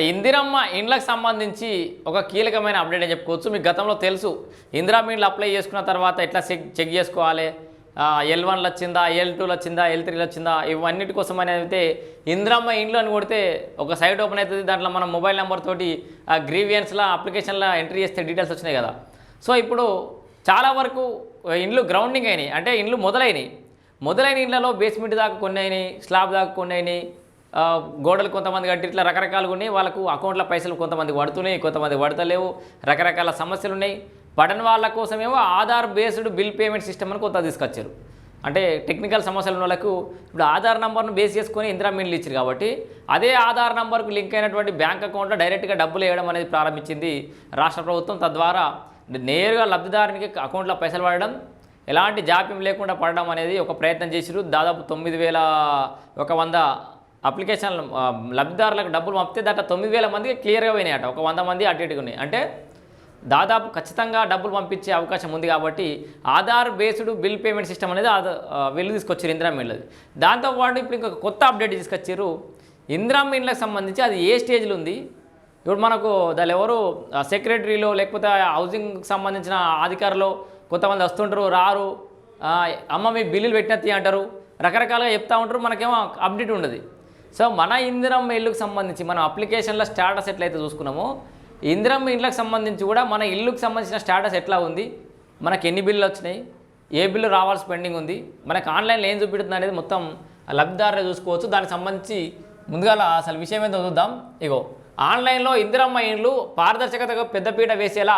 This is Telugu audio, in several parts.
ఇందిరమ్మ ఇండ్లకు సంబంధించి ఒక కీలకమైన అప్డేట్ అని చెప్పుకోవచ్చు. మీకు గతంలో తెలుసు. ఇందిరమ్మ ఇండ్లు అప్లై చేసుకున్న తర్వాత ఎట్లా చెక్ చెక్ చేసుకోవాలి? ఎల్ వన్లు వచ్చిందా ఎల్ టూలు వచ్చిందా ఎల్ త్రీలు వచ్చిందా? ఇవన్నిటి కోసం అనేది అయితే ఇందిరమ్మ ఇండ్లు అని కొడితే ఒక సైట్ ఓపెన్ అవుతుంది. దాంట్లో మనం మొబైల్ నెంబర్ తోటి ఆ గ్రీవియన్స్లో అప్లికేషన్లో ఎంట్రీ చేస్తే డీటెయిల్స్ వచ్చినాయి కదా. సో ఇప్పుడు చాలా వరకు ఇండ్లు గ్రౌండింగ్ అయినాయి. అంటే ఇండ్లు మొదలైనవి మొదలైన ఇండ్లలో బేస్మెంట్ దాకా కొన్ని అయినాయి స్లాబ్ దాకా కొన్ని అయినాయి. గోడలు కొంతమంది కట్టి ఇట్లా రకరకాలుగా ఉన్నాయి. వాళ్ళకు అకౌంట్ల పైసలు కొంతమంది పడుతున్నాయి కొంతమంది పడతలేవు రకరకాల సమస్యలు ఉన్నాయి. పడని వాళ్ళ కోసమేమో Aadhaar based bill payment system అని కొత్త తీసుకొచ్చారు. అంటే టెక్నికల్ సమస్యలు ఉన్న వాళ్ళకు ఇప్పుడు ఆధార్ నెంబర్ను బేస్ చేసుకొని ఇందిరా మీన్లు ఇచ్చారు కాబట్టి అదే ఆధార్ నెంబర్కు లింక్ అయినటువంటి బ్యాంక్ అకౌంట్లో డైరెక్ట్గా డబ్బులు వేయడం అనేది ప్రారంభించింది రాష్ట్ర ప్రభుత్వం. తద్వారా నేరుగా లబ్ధిదారునికి అకౌంట్లో పైసలు పడడం ఎలాంటి జాప్యం లేకుండా పడడం అనేది ఒక ప్రయత్నం చేసిరు దాదాపు తొమ్మిది వేల ఒక వంద అప్లికేషన్ లబ్ధిదారులకు డబ్బులు పంపితే దాంట్లో తొమ్మిది వేల మందికి క్లియర్గా పోయినాయట. ఒక వంద మంది అటు ఇటుగా ఉన్నాయి. అంటే దాదాపు ఖచ్చితంగా డబ్బులు పంపించే అవకాశం ఉంది కాబట్టి Aadhaar based bill payment system అనేది వెళ్ళి తీసుకొచ్చారు ఇందిరా మిల్లది దాంతోపాటు ఇప్పుడు ఇంకొక కొత్త అప్డేట్ తీసుకొచ్చారు. ఇందిరా మిల్లకు సంబంధించి అది ఏ స్టేజ్లో ఉంది? ఇప్పుడు మనకు దాని ఎవరు సెక్రటరీలో లేకపోతే హౌసింగ్కి సంబంధించిన అధికారులు కొంతమంది వస్తుంటారు రారు అమ్మ మీ బిల్లులు పెట్టినత్తి అంటారు. రకరకాలుగా చెప్తూ ఉంటారు. మనకేమో అప్డేట్ ఉండదు. సో మన ఇందిరమ్మ ఇల్లుకు సంబంధించి మనం అప్లికేషన్లో స్టాటస్ ఎట్లయితే చూసుకున్నామో ఇందిరమ్మ ఇండ్లకు సంబంధించి కూడా మన ఇల్లుకు సంబంధించిన స్టాటస్ ఎట్లా ఉంది? మనకి ఎన్ని బిల్లులు వచ్చినాయి? ఏ బిల్లు రావాల్సి పెండింగ్ ఉంది? మనకు ఆన్లైన్లో ఏం చూపెడుతుంది అనేది మొత్తం లబ్ధిదారులే చూసుకోవచ్చు. దానికి సంబంధించి ముందుగా అసలు విషయం ఏదో చూద్దాం. ఇగో ఆన్లైన్లో ఇందిరమ్మ ఇండ్లు పారదర్శకతకు పెద్దపీట వేసేలా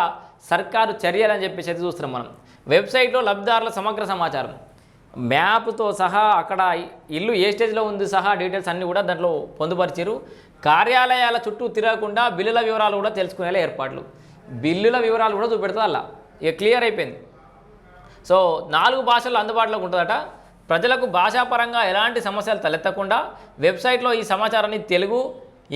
సర్కారు చర్యలని చెప్పేసి అయితే చూస్తున్నాం మనం. వెబ్సైట్లో లబ్ధిదారుల సమగ్ర సమాచారం. మ్యాప్తో సహా అక్కడ ఇల్లు ఏ స్టేజ్లో ఉంది సహా డీటెయిల్స్ అన్నీ కూడా దాంట్లో పొందుపరిచారు కార్యాలయాల చుట్టూ తిరగకుండా బిల్లుల వివరాలు కూడా తెలుసుకునేలా ఏర్పాట్లు. బిల్లుల వివరాలు కూడా చూపెడుతుంది అలా ఇక క్లియర్ అయిపోయింది. సో నాలుగు భాషల్లో అందుబాటులోకి ఉంటుందట. ప్రజలకు భాషాపరంగా ఎలాంటి సమస్యలు తలెత్తకుండా వెబ్సైట్లో ఈ సమాచారాన్ని తెలుగు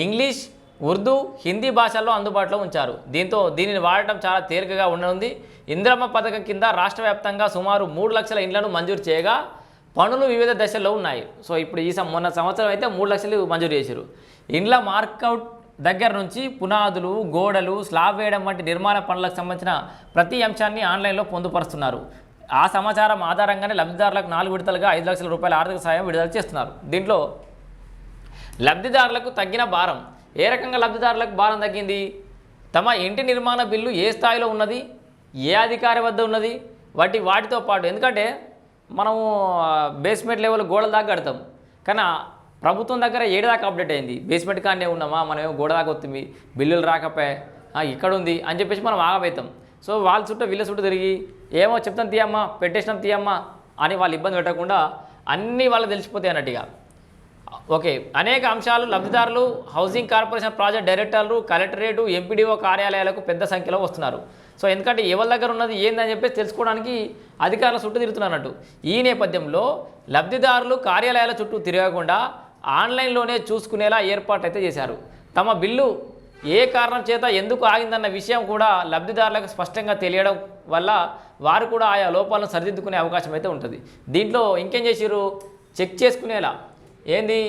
ఇంగ్లీష్ ఉర్దూ హిందీ భాషల్లో అందుబాటులో ఉంచారు. దీంతో దీనిని వాడటం చాలా తేలికగా ఉండనుంది. ఇంద్రమ్మ పథకం కింద రాష్ట్ర వ్యాప్తంగా సుమారు మూడు లక్షల ఇండ్లను మంజూరు చేయగా పనులు వివిధ దశల్లో ఉన్నాయి. సో ఇప్పుడు ఈ మొన్న సంవత్సరం అయితే మూడు లక్షలు మంజూరు చేశారు ఇండ్ల మార్కౌట్ దగ్గర నుంచి పునాదులు గోడలు స్లాబ్ వేయడం వంటి నిర్మాణ పనులకు సంబంధించిన ప్రతి అంశాన్ని ఆన్లైన్లో పొందుపరుస్తున్నారు. ఆ సమాచారం ఆధారంగానే లబ్ధిదారులకు నాలుగు విడతలుగా ఐదు లక్షల రూపాయల ఆర్థిక సాయం విడుదల చేస్తున్నారు. దీంట్లో లబ్ధిదారులకు తగ్గిన భారం. ఏ రకంగా లబ్ధిదారులకు భారం తగ్గింది? తమ ఇంటి నిర్మాణ బిల్లు ఏ స్థాయిలో ఉన్నది? ఏ అధికారి వద్ద ఉన్నది? వాటి వాటితో పాటు. ఎందుకంటే మనము బేస్మెంట్ లెవెల్ గోడల దాకా కడతాం. కానీ ప్రభుత్వం దగ్గర ఏడు దాకా అప్డేట్ అయింది. బేస్మెంట్ కానే ఉన్నామా? మనం ఏమో గోడ దాకా వస్తుంది బిల్లులు రాకపోయా. ఇక్కడ ఉంది అని చెప్పేసి మనం ఆగపోతాం సో వాళ్ళ చుట్టూ వీళ్ళ చుట్టూ తిరిగి ఏమో చెప్తాం తీయమ్మా పెట్టేసినాం తీయమ్మా అని వాళ్ళు ఇబ్బంది పెట్టకుండా అన్నీ వాళ్ళకి తెలిసిపోతాయి అన్నట్టుగా ఓకే. అనేక అంశాలు లబ్ధిదారులు హౌసింగ్ కార్పొరేషన్ ప్రాజెక్ట్ డైరెక్టర్లు కలెక్టరేటు ఎంపీడీఓ కార్యాలయాలకు పెద్ద సంఖ్యలో వస్తున్నారు. సో ఎందుకంటే ఎవరి దగ్గర ఉన్నది ఏందని చెప్పేసి తెలుసుకోవడానికి అధికారుల చుట్టూ తిరుగుతున్నట్టు ఈ నేపథ్యంలో లబ్ధిదారులు కార్యాలయాల చుట్టూ తిరగకుండా ఆన్లైన్లోనే చూసుకునేలా ఏర్పాటైతే చేశారు. తమ బిల్లు ఏ కారణం చేత ఎందుకు ఆగిందన్న విషయం కూడా లబ్ధిదారులకు స్పష్టంగా తెలియడం వల్ల వారు కూడా ఆయా లోపాలను సరిదిద్దుకునే అవకాశం అయితే ఉంటుంది. దీంట్లో ఇంకేం చేసిరు చెక్ చేసుకునేలా. ఏంది?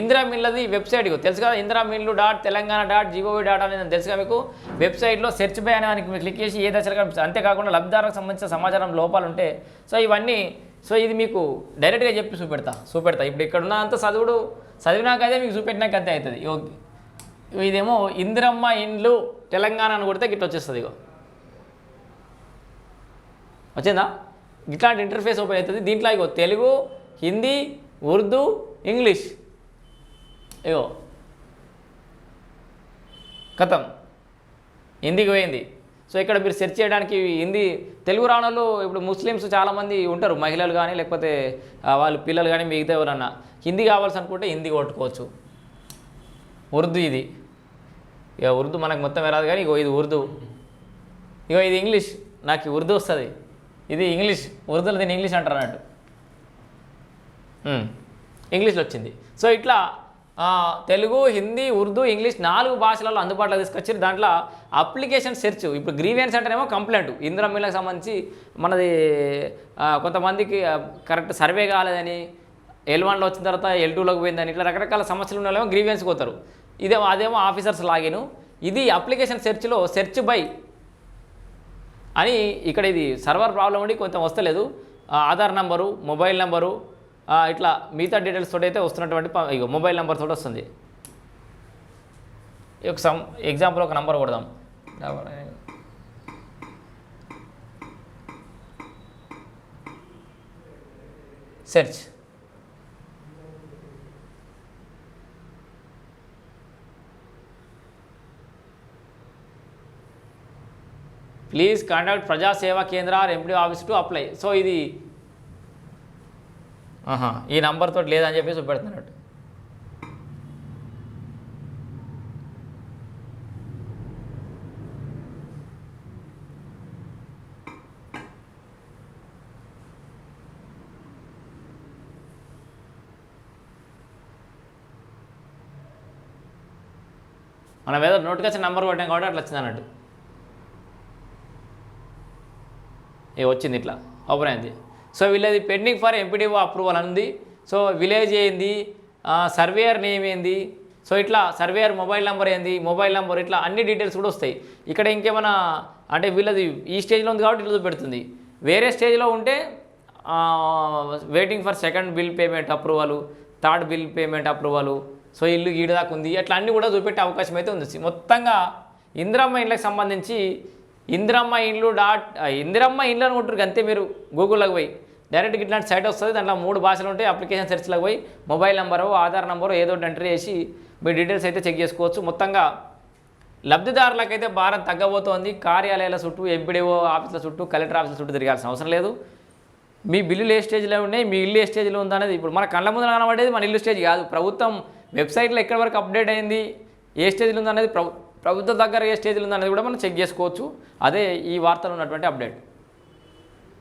ఇందిరా మిల్లది వెబ్సైట్ ఇగో. తెలుసు కదా Indira mill dot Telangana dot G O V dot అనేది తెలుసుగా మీకు. వెబ్సైట్లో సెర్చ్ బయానానికి మీరు క్లిక్ చేసి ఏ దశలు కనిపిస్తుంది అంతేకాకుండా లబ్ధిదారులకు సంబంధించిన సమాచారం లోపాలు ఉంటే సో ఇవన్నీ సో ఇది మీకు డైరెక్ట్గా చెప్పి చూపెడతా చూపెడతా. ఇప్పుడు ఇక్కడ ఉన్న అంత చదువుడు చదివినాకైతే మీకు చూపెట్టినాక అంతే అవుతుంది. ఇదేమో ఇందిరమ్మ ఇండ్లు తెలంగాణ అని కొడితే గిట్ల వచ్చేస్తుంది ఇగో. వచ్చిందా? ఇట్లాంటి ఇంటర్ఫేస్ ఓపెన్ అవుతుంది. దీంట్లో ఇగో తెలుగు హిందీ ఉర్దూ ఇంగ్లీష్. ఇగో కథం. హిందీకి పోయింది? సో ఇక్కడ మీరు సెర్చ్ చేయడానికి హిందీ తెలుగు రావడంలో ఇప్పుడు ముస్లిమ్స్ చాలామంది ఉంటారు మహిళలు కానీ లేకపోతే వాళ్ళు పిల్లలు కానీ మిగతా ఎవరన్నా. హిందీ కావాల్సి అనుకుంటే హిందీ కొట్టుకోవచ్చు. ఉర్దూ ఇది. ఇక ఉర్దూ మనకు మొత్తం రాదు కానీ ఇగో ఇది ఉర్దూ. ఇగో ఇది ఇంగ్లీష్. నాకు ఉర్దూ వస్తుంది. ఇది ఇంగ్లీష్. ఉర్దూలో దీన్ని ఇంగ్లీష్ అంటారు అన్నట్టు. ఇంగ్లీష్లో వచ్చింది. సో ఇట్లా తెలుగు హిందీ ఉర్దూ ఇంగ్లీష్ నాలుగు భాషలలో అందుబాటులో తీసుకొచ్చి దాంట్లో అప్లికేషన్ సెర్చ్. ఇప్పుడు గ్రీవియన్స్ అంటేనేమో కంప్లైంట్. ఇందిరా మిల్లకు సంబంధించి మనది కొంతమందికి కరెక్ట్ సర్వే కాలేదని ఎల్ వన్లో వచ్చిన తర్వాత ఎల్ టూలోకి పోయిందని ఇట్లా రకరకాల సమస్యలు ఉన్నాయేమో గ్రీవియన్స్కి పోతారు. ఇదేమో అదేమో ఆఫీసర్స్ లాగిన్. ఇది అప్లికేషన్ సెర్చ్లో సెర్చ్ బై అని ఇక్కడ ఇది సర్వర్ ప్రాబ్లం ఉండి కొంచెం వస్తలేదు. ఆధార్ నంబరు మొబైల్ నంబరు ఇట్లా మిగతా డీటెయిల్స్ తోటి అయితే వస్తున్నటువంటి ప- మొబైల్ నెంబర్ తోటి వస్తుంది. ఈ ఒక సమ్ ఎగ్జాంపుల్ ఒక నంబర్ కొడదాం. Search please contact Prajaseva Kendra or MP office to apply so ఇది ఈ నంబర్ తోటి లేదని చెప్పేసి చూపెడుతున్నాడు. మనం ఏదో వచ్చిన నెంబర్ కొట్టాం కాబట్టి అట్లా వచ్చింది అన్నట్టు. ఏ వచ్చింది ఇట్లా. ఓపెన్ అయింది. సో వీళ్ళది పెండింగ్ ఫర్ ఎంపీడీఓ అప్రూవల్ ఉంది సో విలేజ్ ఏంది? సర్వేయర్ నేమ్ ఏంది? సో ఇట్లా సర్వేయర్ మొబైల్ నెంబర్ ఏంది? మొబైల్ నెంబర్ ఇట్లా అన్ని డీటెయిల్స్ కూడా వస్తాయి. ఇక్కడ ఇంకేమైనా అంటే వీళ్ళది ఈ స్టేజ్లో ఉంది కాబట్టి ఇట్లా చూపెడుతుంది వేరే స్టేజ్లో ఉంటే waiting for second bill payment approval third bill payment approval so ఇల్లు గీడు దాకా ఉంది. అట్లా అన్నీ కూడా చూపెట్టే అవకాశం అయితే ఉంది. మొత్తంగా ఇందిరమ్మ ఇండ్లకు సంబంధించి ఇందిరమ్మ ఇండ్లు డాట్ ఇందిరమ్మ ఇండ్లు అనుకుంటారు అంతే మీరు గూగుల్లోకి పోయి. డైరెక్ట్గా ఇట్లాంటి సైట్ వస్తుంది దాంట్లో మూడు భాషలు ఉంటాయి అప్లికేషన్ సెర్చ్లోకి పోయి మొబైల్ నెంబరు ఆధార్ నెంబరు ఏదో ఒకటి ఎంట్రీ చేసి మీ డీటెయిల్స్ అయితే చెక్ చేసుకోవచ్చు. మొత్తంగా లబ్ధిదారులకైతే భారం తగ్గబోతోంది. కార్యాలయాల చుట్టూ ఎంపీడీఓ ఆఫీసుల చుట్టూ కలెక్టర్ ఆఫీసుల చుట్టూ తిరగాల్సిన అవసరం లేదు. మీ బిల్లులు ఏ స్టేజ్లో ఉన్నాయి మీ ఇల్లు ఏ స్టేజ్లో ఉందనేది అనేది ఇప్పుడు మన కళ్ళ ముందు కనబడేది మన ఇల్లు స్టేజ్ కాదు. ప్రభుత్వం వెబ్సైట్లో ఎక్కడి వరకు అప్డేట్ అయింది ఏ స్టేజ్లో ఉందనేది ప్రభుత్వం దగ్గర ఏ స్టేజ్లో ఉందనేది కూడా మనం చెక్ చేసుకోవచ్చు. అదే ఈ వార్తలో ఉన్నటువంటి అప్డేట్.